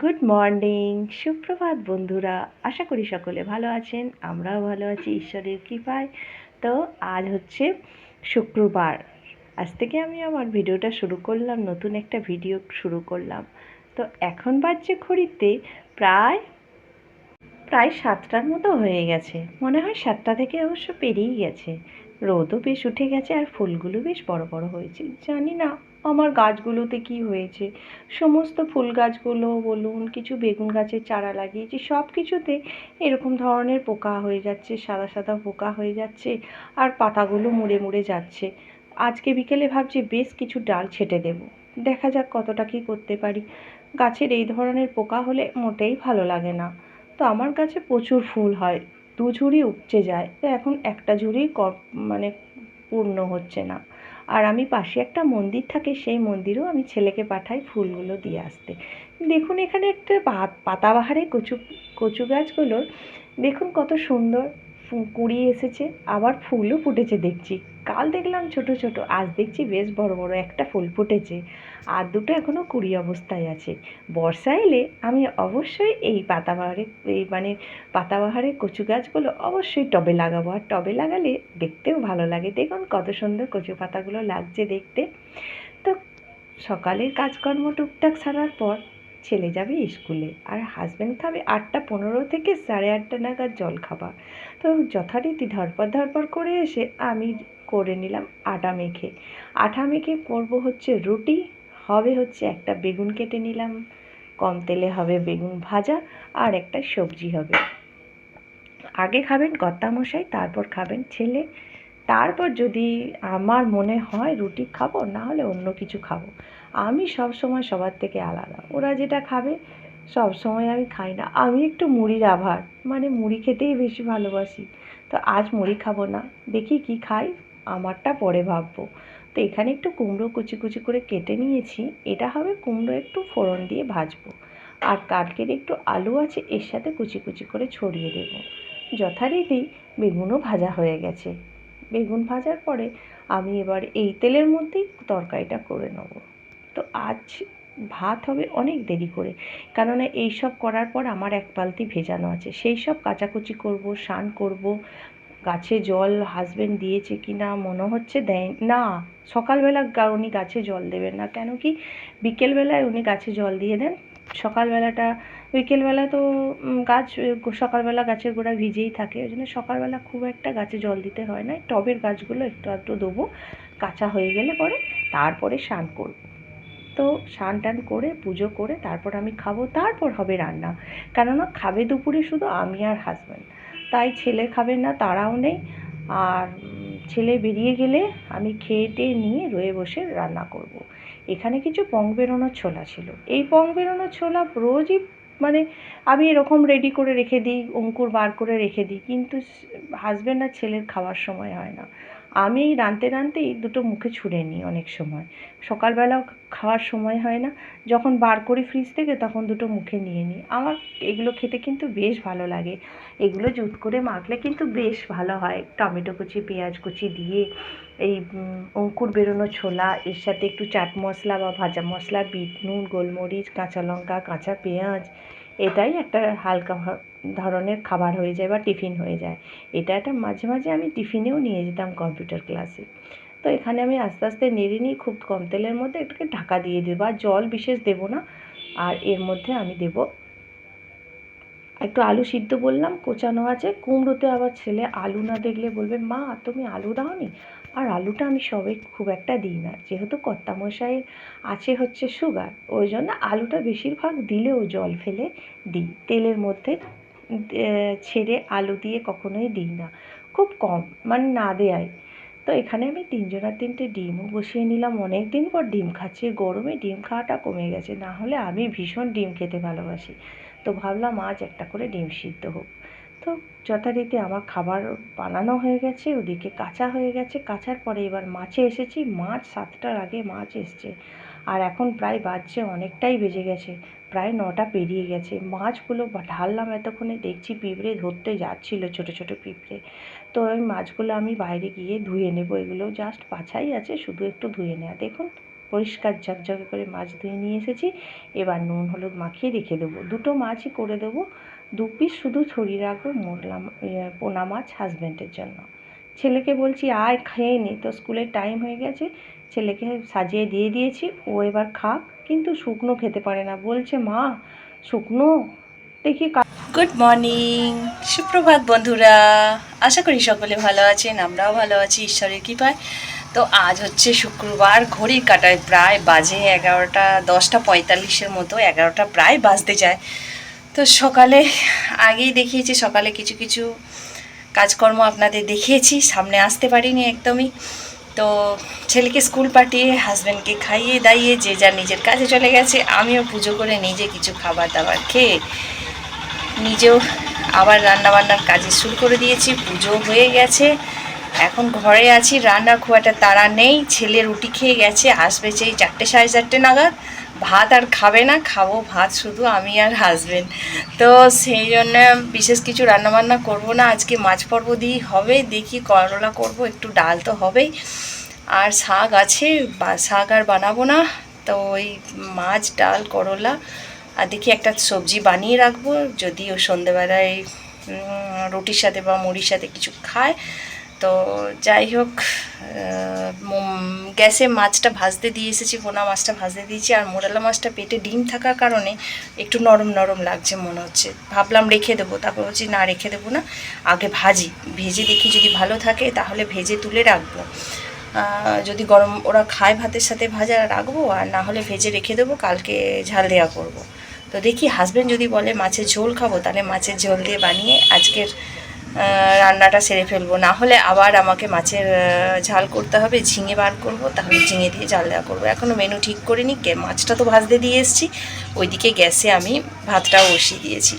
Good morning সুপ্রভাত বন্ধুরা। আশা করি সকলে ভালো আছেন, আমরাও ভালো আছি, ঈশ্বরের কৃপায়। তো আজ হচ্ছে শুক্রবার। আজ থেকে আমি আমার ভিডিওটা শুরু করলাম, নতুন একটা ভিডিও শুরু করলাম। তো এখন বাজছে ঘড়িতে প্রায় প্রায় সাতটার মতো হয়ে গেছে। মনে হয় সাতটা থেকে অবশ্য পেরিয়েই গেছে। রোদও বেশ উঠে গেছে আর ফুলগুলো বেশ বড় বড় হয়েছে, জানি না। আমার গাছগুলোতে কি হয়েছে? সমস্ত ফুল গাছগুলো বলুন, কিছু বেগুন গাছের চারা লাগিয়েছি সব কিছুতে এরকম ধরনের পোকা হয়ে যাচ্ছে, সাদা সাদা পোকা হয়ে যাচ্ছে আর পাতাগুলো মুড়ে মুড়ে যাচ্ছে। আজকে বিকেলে ভাবছি বেশ কিছু ডাল ছেটে দেব। দেখা যাক কতটা কী করতে পারি। গাছের এই ধরনের পোকা হলে মোটেই ভালো লাগে না। তো আমার গাছে প্রচুর ফুল হয়, দু ঝুড়ি উপচে যায়, তো এখন একটা ঝুড়ি মানে পূর্ণ হচ্ছে না। আর আমি পাশে একটা মন্দির থাকে, সেই মন্দিরেও আমি ছেলেকে পাঠাই ফুলগুলো দিয়ে আসতে। দেখুন এখানে একটা পাতাবাহারে কচু কচু গাছগুলোর, দেখুন কত সুন্দর কুঁড়ি এসেছে, আবার ফুলও ফুটেছে দেখছি। কাল দেখলাম ছোট ছোট, আজ দেখছি বেশ বড় বড় একটা ফুল ফুটেছে। আর দুটো এখনও কুড়ি অবস্থায় আছে। বর্ষা এলে আমি অবশ্যই এই পাতাবাহারে, এই মানে পাতাবাহারে কচু গাছগুলো অবশ্যই টবে লাগাবো। আর টবে লাগালে দেখতেও ভালো লাগে। দেখুন কত সুন্দর কচু পাতাগুলো লাগছে দেখতে। তো সকালের কাজকর্ম টুকটাক সারার পর ছেলে যাবে স্কুলে। আর হাজব্যান্ড খাবে আটটা পনেরো থেকে সাড়ে আটটা নাগাদ জল খাবার। তো যথারীতি ধরপর ধরপর করে এসে আমি করে নিলাম আটা মেখে। আটা মেখে করব হচ্ছে রুটি, হবে হচ্ছে একটা বেগুন কেটে নিলাম, কম তেলে হবে বেগুন ভাজা আর একটা সবজি হবে। আগে খাবেন কর্তামশাই, তারপর খাবেন ছেলে। তারপর যদি আমার মনে হয় রুটি খাব, না হলে অন্য কিছু খাব। আমি সব সময় সবার থেকে আলাদা। ওরা যেটা খাবে, সব সময় আমি খাই না। আমি একটু মুড়ির আভার মানে মুড়ি খেতেই বেশি ভালোবাসি। তো আজ মুড়ি খাব না, দেখি কি খাই। আমারটা পরে ভাববো। তো এখানে একটু কুমড়ো কুচি কুচি করে কেটে নিয়েছি, এটা হবে কুমড়ো একটু ফোড়ন দিয়ে ভাজবো। আর কালকের একটু আলু আছে, এর সাথে কুচি কুচি করে ছড়িয়ে দেব। যথারীতি বেগুনও ভাজা হয়ে গেছে। বেগুন ভাজার পরে আমি এবার এই তেলের মধ্যেই তরকারিটা করে নেব। তো আজ ভাত হবে অনেক দেরি করে, কেননা এই সব করার পর আমার এক বালতি ভেজানো আছে। সেই সব কাচাকুচি করব, স্নান করব গাছে জল হাজবেন্ড দিয়েছে কি না মনে হচ্ছে দেয়, না, সকালবেলা উনি গাছে জল দেবেন না। কেন কি বিকেলবেলায় উনি গাছে জল দিয়ে দেন। সকালবেলাটা, বিকেলবেলা তো গাছ, সকালবেলা গাছের গোড়া ভিজেই থাকে। ওই জন্য সকালবেলা খুব একটা গাছে জল দিতে হয় না। টবের গাছগুলো একটু আধটু দেবো। কাঁচা হয়ে গেলে পরে তারপরে স্নান করব। তো স্নান টান করে, পুজো করে, তারপর আমি খাব। তারপর হবে রান্না। কেননা খাবে দুপুরে শুধু আমি আর হাজব্যান্ড তাই ছেলে খাবে না, তারাও নেই। আর ছেলে বেরিয়ে গেলে আমি খেয়ে টেয়ে নিয়ে রয়ে বসে রান্না করব। এখানে কিছু পং বেরোনোর ছোলা ছিল। এই পং বেরোনোর ছোলা রোজই মানে আমি এরকম রেডি করে রেখে দিই, অঙ্কুর বার করে রেখে দিই। কিন্তু হাজব্যান্ড আর ছেলের খাওয়ার সময় হয় না। আমি এই রাঁধতে রাঁধতেই দুটো মুখে ছুঁড়ে নিই অনেক সময়। সকালবেলাও খাওয়ার সময় হয় না। যখন বার করি ফ্রিজ থেকে তখন দুটো মুখে নিয়ে নিই। আমার এগুলো খেতে কিন্তু বেশ ভালো লাগে। এগুলো জুত করে মাখলে কিন্তু বেশ ভালো হয়। টমেটো কুচি, পেঁয়াজ কুচি দিয়ে এই অঙ্কুর বেরোনো ছোলা, এর সাথে একটু চাট মশলা বা ভাজা মশলা, বিট, নুন, গোলমরিচ, কাঁচা লঙ্কা, কাঁচা পেঁয়াজ এটাই একটা হালকা ধরনের খাবার হয়ে যায় বা টিফিন হয়ে যায়। এটা একটা মাঝে মাঝে আমি টিফিনেও নিয়ে যেতাম কম্পিউটার ক্লাসে। তো এখানে আমি আস্তে আস্তে নেড়ে নিই খুব কম তেলের মধ্যে এটাকে ঢাকা দিয়ে দেবো। আর জল বিশেষ দেবো না। আর এর মধ্যে আমি দেবো একটু আলু সিদ্ধ বললাম, কোচানো আছে। কুমড়োতে আবার ছেলে আলু না দেখলে বলবে, মা, তুমি আলু দাওনি? আর আলুটা আমি সবে খুব একটা দিই না। যেহেতু কর্তামশাই আছে হচ্ছে সুগার, ওই জন্য আলুটা বেশিরভাগ দিলেও জল ফেলে দিই। তেলের মধ্যে ছেড়ে আলু দিয়ে কখনোই দিই না। খুব কম মানে না দেয়াই। তো এখানে আমি তিনজনের তিনটে ডিমও বসিয়ে নিলাম। অনেক দিন পর ডিম খাচ্ছি, গরমে ডিম খাওয়াটা কমে গেছে। না হলে আমি ভীষণ ডিম খেতে ভালোবাসি। তো ভাবলাম আজ একটা করে ডিম সিদ্ধ হোক। তো যথারীতি আমার খাবার বানানো হয়ে গেছে, ওদিকে কাঁচা হয়ে গেছে। কাচার পরে এবার মাছে এসেছি। মাছ সাতটার আগে মাছ এসছে। আর এখন প্রায় বাজছে অনেকটাই বেজে গেছে। প্রায় নটা পেরিয়ে গেছে। মাছগুলো ঢাললাম এতক্ষণে, দেখছি পিঁপড়ে ধরতে যাচ্ছিল ছোট ছোট পিঁপড়ে। তো ওই মাছগুলো আমি বাইরে গিয়ে ধুয়ে নেব। এগুলো জাস্ট বাছাই আছে, শুধু একটু ধুয়ে নেওয়া দেখুন, পরিষ্কার ঝকঝকে করে মাছ ধুয়ে নিয়ে এসেছি। এবার নুন, হলুদ মাখিয়ে রেখে দেবো। দুটো মাছই করে দেবো। দু পিস শুধু ছড়িয়ে রাখব মোরলা ইয়ে, পোনা মাছ হাজব্যান্ডের জন্য। ছেলেকে বলছি আয় খেয়ে নি। তো স্কুলের টাইম হয়ে গেছে ছেলেকে সাজিয়ে দিয়ে দিয়েছি। ও এবার খাক কিন্তু শুকনো খেতে পারে না। বলছে মা শুকনো? দেখি গুড মর্নিং সুপ্রভাত বন্ধুরা। আশা করি সকলে ভালো আছেন আমরাও ভালো আছি ঈশ্বরের কৃপায়। তো আজ হচ্ছে শুক্রবার ঘড়ির কাটায় প্রায় বাজে এগারোটা দশটা পঁয়তাল্লিশের মতো এগারোটা প্রায় বাজতে যায়। তো সকালে আগেই দেখিয়েছি, সকালে কিছু কিছু কাজকর্ম আপনাদের দেখিয়েছি, সামনে আসতে পারিনি একদমই। তো ছেলেকে স্কুল পাঠিয়ে হাজব্যান্ডকে খাইয়ে দাইয়ে, যে যার নিজের কাজে চলে গেছে, আমিও পুজো করে নিজে কিছু খাবার দাবার খেয়ে নিজেও আবার রান্নাবান্নার কাজে শুরু করে দিয়েছি, পুজো হয়ে গেছে। এখন ঘরে আছি, রান্না খুব একটা তাড়া নেই, ছেলে রুটি খেয়ে গেছে, আসবে সেই চারটে সাড়ে চারটে নাগাদ। ভাত আর খাবে না, খাব ভাত শুধু আমি আর হাজবেন্ড তো সেই জন্য বিশেষ কিছু রান্নাবান্না করব না, আজকে মাছ পর্ব দিয়েই হবে, দেখি করলা করব, একটু ডাল তো হবেই। আর শাক আছে শাক আর বানাবো না, তো ওই মাছ, ডাল, করলা, আর দেখি একটা সবজি বানিয়ে রাখব যদি ও সন্ধেবেলায় রুটির সাথে বা মুড়ির সাথে কিছু খায় তো যাই হোক গ্যাসে মাছটা ভাজতে দিয়ে এসেছি পোনা মাছটা ভাজতে দিয়েছি, আর মোরালা মাছটা পেটে ডিম থাকার কারণে একটু নরম নরম লাগছে মনে হচ্ছে ভাবলাম রেখে দেবো, তারপর বলছি, না, রেখে দেবো না, আগে ভাজি, ভেজে দেখি যদি ভালো থাকে, তাহলে ভেজে তুলে রাখব যদি গরম, ওরা খায় ভাতের সাথে ভাজা, রাখব, আর না হলে ভেজে রেখে দেবো, কালকে ঝাল দেওয়া করব। তো দেখি হাজব্যান্ড যদি বলে, মাছের ঝোল খাব, তাহলে মাছের ঝোল দিয়ে বানিয়ে আজকের রান্নাটা সেরে ফেলব। না হলে আবার আমাকে মাছের ঝাল করতে হবে, ঝিঙে বার করব, তাহলে ঝিঙে দিয়ে ঝাল দেওয়া করব। এখনও মেনু ঠিক করিনি মাছটা তো ভাজতে দিয়ে এসেছি। ওইদিকে গ্যাসে আমি ভাতটাও বসিয়ে দিয়েছি।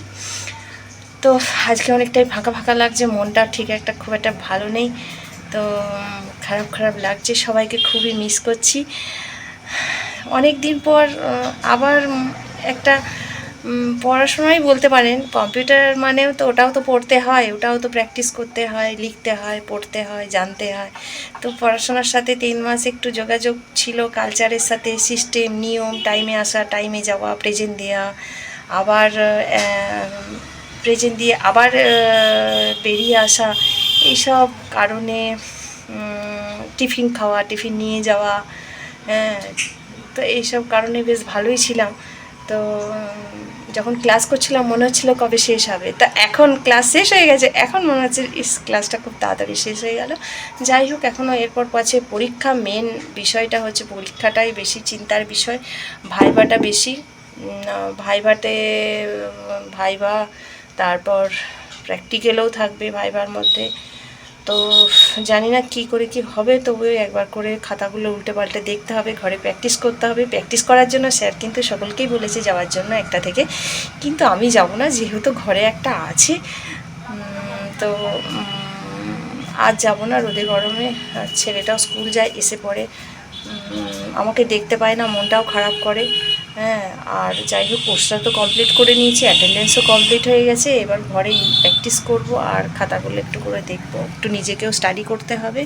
তো আজকে অনেকটাই ফাঁকা ফাঁকা লাগছে, মনটা ঠিক একটা খুব একটা ভালো নেই। তো খারাপ খারাপ লাগছে, সবাইকে খুবই মিস করছি। অনেক দিন পর আবার একটা পড়াশোনাই বলতে পারেন। কম্পিউটার মানেও তো ওটাও তো পড়তে হয়, ওটাও তো প্র্যাকটিস করতে হয়, লিখতে হয়, পড়তে হয়, জানতে হয়। তো পড়াশোনার সাথে তিন মাস একটু যোগাযোগ ছিল, কালচারের সাথে সিস্টেম, নিয়ম টাইমে আসা টাইমে যাওয়া প্রেজেন্ট দেওয়া আবার প্রেজেন্ট দিয়ে আবার বেরিয়ে আসা, এইসব কারণে টিফিন খাওয়া, টিফিন নিয়ে যাওয়া হ্যাঁ তো এইসব কারণে বেশ ভালোই ছিলাম। তো যখন ক্লাস করছিলাম, মনে হচ্ছিল কবে শেষ হবে। তা এখন ক্লাস শেষ হয়ে গেছে। এখন মনে হচ্ছে, ইস ক্লাসটা খুব তাড়াতাড়ি শেষ হয়ে গেল। যাই হোক, এখনও এরপর পাচ্ছে পরীক্ষা। মেন বিষয়টা হচ্ছে, পরীক্ষাটাই বেশি, চিন্তার বিষয়। ভাইবাটা বেশি। ভাইভাতে ভাইবা তারপর প্র্যাকটিক্যালও থাকবে ভাইবার মধ্যে। তো জানি না কি করে কি হবে তবু একবার করে খাতাগুলো উল্টে পাল্টে দেখতে হবে, ঘরে প্র্যাকটিস করতে হবে। প্র্যাকটিস করার জন্য স্যার কিন্তু সকলকেই বলেছে যাওয়ার জন্য একটা থেকে। কিন্তু আমি যাব না, যেহেতু ঘরে একটা আছে। তো আজ যাব না, রোদে গরমে। ছেলেটাও স্কুল যায়, এসে পড়ে। আমাকে দেখতে পায় না, মনটাও খারাপ করে। হ্যাঁ আর যাই হোক কোর্সটা তো কমপ্লিট করে নিয়েছি অ্যাটেন্ডেন্সও কমপ্লিট হয়ে গেছে, এবার ঘরেই প্র্যাকটিস করব আর খাতাগুলো একটু করে দেখব, একটু নিজেকেও স্টাডি করতে হবে।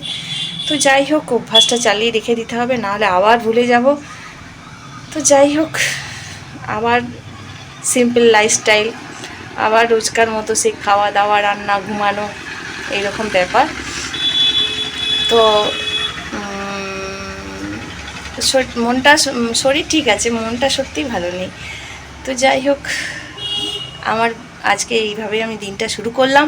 তো যাই হোক অভ্যাসটা চালিয়ে রেখে দিতে হবে, নাহলে আবার ভুলে যাব। তো যাই হোক আবার সিম্পল লাইফস্টাইল আবার রোজকার মতো সে খাওয়া দাওয়া রান্না, ঘুমানো, এইরকম ব্যাপার। তো মনটা শরীর ঠিক আছে, মনটা সত্যিই ভালো নেই। তো যাই হোক, আমার আজকে এইভাবে আমি দিনটা শুরু করলাম।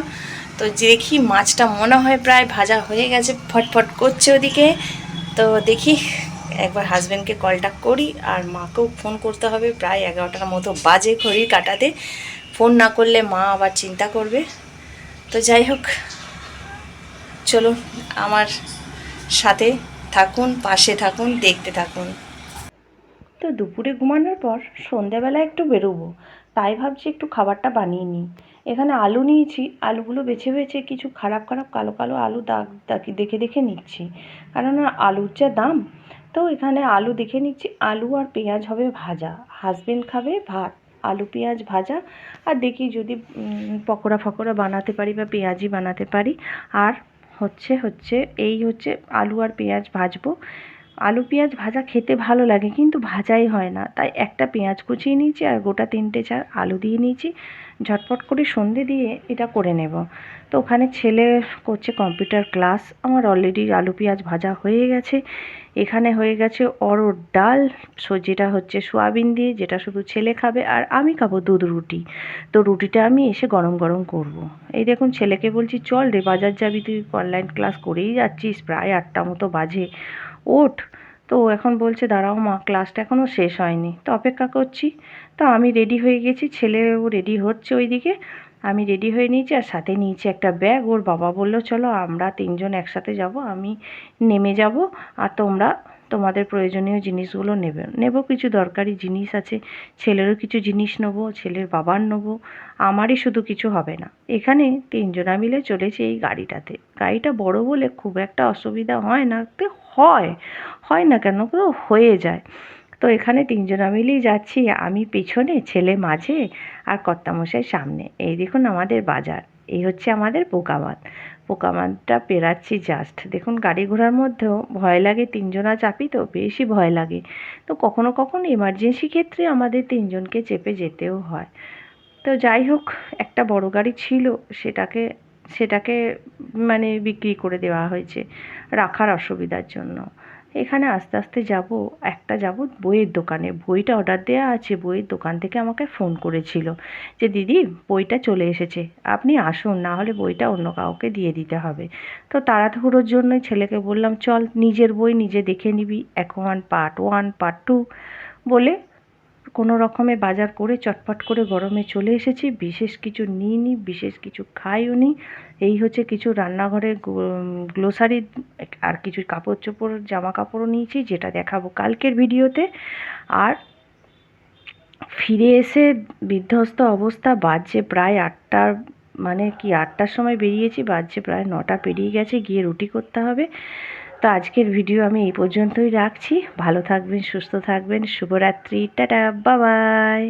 তো দেখি মাছটা মনে হয় প্রায় ভাজা হয়ে গেছে, ফটফট করছে ওদিকে। তো দেখি একবার হাজব্যান্ডকে কলটা করি আর মাকেও ফোন করতে হবে, প্রায় এগারোটার মতো বাজে ঘড়ির কাটাতে। ফোন না করলে মা আবার চিন্তা করবে। তো যাই হোক, চলুন আমার সাথে থাকুন, পাশে থাকুন, দেখতে থাকুন। তো দুপুরে ঘুমানোর পর সন্ধ্যাবেলা একটু বেরোবো, তাই ভাবছি একটু খাবারটা বানিয়ে নিই। এখানে আলু নিয়েছি, আলুগুলো বেছে বেছে কিছু খারাপ খারাপ কালো কালো আলু দাগ দাগ দেখে দেখে নিচ্ছি। কেননা আলুর যা দাম, তো এখানে আলু দেখে নিচ্ছি আলু আর পেঁয়াজ হবে ভাজা। হাজবেন্ড খাবে ভাত, আলু পেঁয়াজ ভাজা, আর দেখি যদি পকোড়া ফকোড়া বানাতে পারি বা পেঁয়াজি বানাতে পারি। আর হচ্ছে হচ্ছে এই হচ্ছে আলু আর পেঁয়াজ ভাজবো। আলু পেঁয়াজ ভাজা খেতে ভালো লাগে, কিন্তু ভাজাই হয় না। তাই একটা পেঁয়াজ কুচিয়ে নিয়েছি আর গোটা তিনটে চার আলু দিয়ে নিয়েছি। ঝটপট করে সন্ধে দিয়ে এটা করে নেব। তো ওখানে ছেলে করছে কম্পিউটার ক্লাস, আমার অলরেডি আলু পেঁয়াজ ভাজা হয়ে গেছে। এখানে হয়ে গেছে অরড় ডাল, সো যেটা হচ্ছে সোয়াবিন দিয়ে, যেটা শুধু ছেলে খাবে আর আমি খাব দুধ রুটি। তো রুটিটা আমি এসে গরম গরম করব। এই দেখুন ছেলেকে বলছি, চল রে, বাজার যাবি তুই অনলাইন ক্লাস করেই যাচ্ছিস, প্রায় আটটা মতো বাজে। ওঠ। তো ও এখন বলছে, দাঁড়াও মা ক্লাসটা এখনও শেষ হয়নি। তো অপেক্ষা করছি। তো আমি রেডি হয়ে গেছি, ছেলেও রেডি হচ্ছে ওইদিকে। আমি রেডি হয়ে নিয়েছি আর সাথে নিয়েছি একটা ব্যাগ ওর বাবা বলল, চলো আমরা তিনজন একসাথে যাব, আমি নেমে যাব। আর তোমরা তোমাদের প্রয়োজনীয় জিনিসগুলো নেবে। নেব কিছু দরকারি জিনিস আছে, ছেলেরও কিছু জিনিস নেব, ছেলের বাবার নেব, আমারই শুধু কিছু হবে না। এখানে তিনজনা মিলে চলেছে এই গাড়িটাতে। গাড়িটা বড় বলে খুব একটা অসুবিধা হয় না, তো হয় হয় না কেন তো হয়ে যায়। তো এখানে তিনজনা মিলেই যাচ্ছি, আমি পিছনে, ছেলে মাঝে, আর কর্তামশাই সামনে। এই দেখুন আমাদের বাজার। এই হচ্ছে আমাদের পোকামাত পোকামাতটা পেরাচ্ছি জাস্ট দেখুন, গাড়ি ঘোড়ার মধ্যেও ভয় লাগে, তিনজনা চাপি তো বেশি ভয় লাগে। তো কখনো কখনো এমার্জেন্সি ক্ষেত্রে আমাদের তিনজনকে চেপে যেতেও হয়। তো যাই হোক, একটা বড় গাড়ি ছিল, সেটাকে সেটাকে মানে বিক্রি করে দেওয়া হয়েছে, রাখার অসুবিধার জন্য। এখানে আস্তে আস্তে যাব, একটা যাব বইয়ের দোকানে। বইটা অর্ডার দেওয়া আছে, বইয়ের দোকান থেকে আমাকে ফোন করেছিল যে, দিদি, বইটা চলে এসেছে। আপনি আসুন, না হলে বইটা অন্য কাউকে দিয়ে দিতে হবে। তো তাড়াহুড়োর জন্যই ছেলেকে বললাম, চল, নিজের বই নিজে দেখে নিবি। এখন পার্ট ওয়ান পার্ট টু বলে কোনো রকমে বাজার করে চটপট করে গরমে চলে এসেছি। বিশেষ কিছু নিইনি, বিশেষ কিছু খাইও নি। এই হচ্ছে কিছু রান্নাঘরে গ্লোসারি আর কিছু কাপড় চোপড় জামা কাপড়ও নিয়েছি, যেটা দেখাবো কালকের ভিডিওতে। আর ফিরে এসে বিধ্বস্ত অবস্থা, বাজছে প্রায় আটটার মানে কি আটটার সময় বেরিয়েছি, বাজছে প্রায় নটা, পেরিয়ে গেছে, গিয়ে রুটি করতে হবে। তো আজকের ভিডিও আমি এই পর্যন্তই রাখছি। ভালো থাকবেন সুস্থ থাকবেন শুভরাত্রি টাটা বাবাই